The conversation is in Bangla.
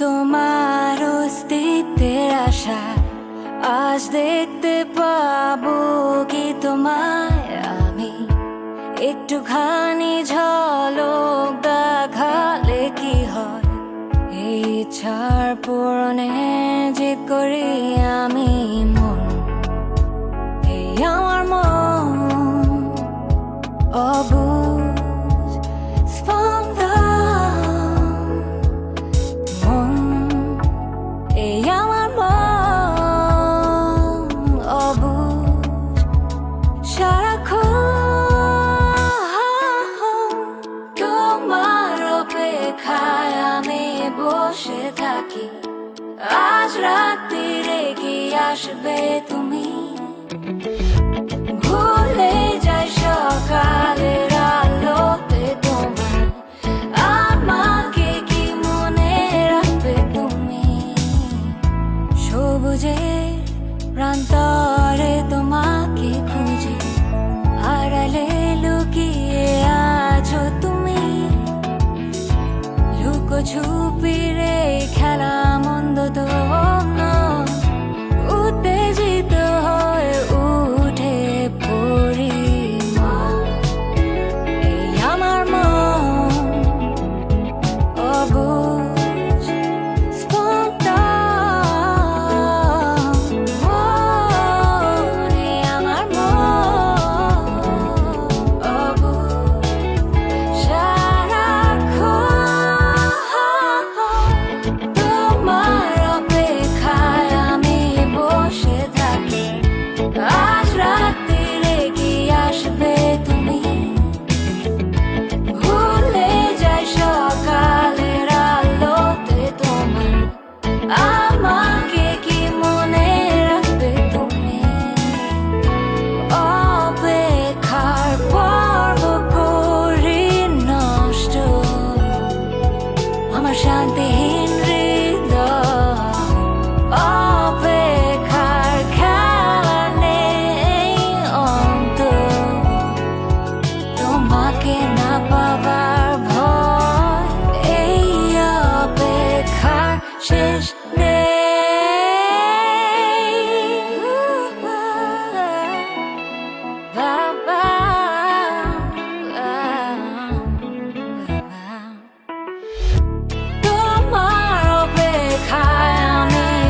তোমার অস্তিত্বের আশা। আজ দেখতে পাবো কি তোমায় আমি। একটুখানি ঝলক দেখালে কি হয়? এই ছাড় পূরণে যে করি আমি মন, এই আমার মন অবুঝ তোমার অপেক্ষায় আমি বসে থাকি। আজ রাত্রিরে কি আসবে তুমি। ভুলে যাই সকালের আলোতে তোমার আমাকে কি মনে রাখবে তুমি? সবুজে প্রান্তরে শান্তিহীন অপেক্ষার খেলা নেই অন্ত তোমাকে না পাবার ভয় এই অপেক্ষার শেষ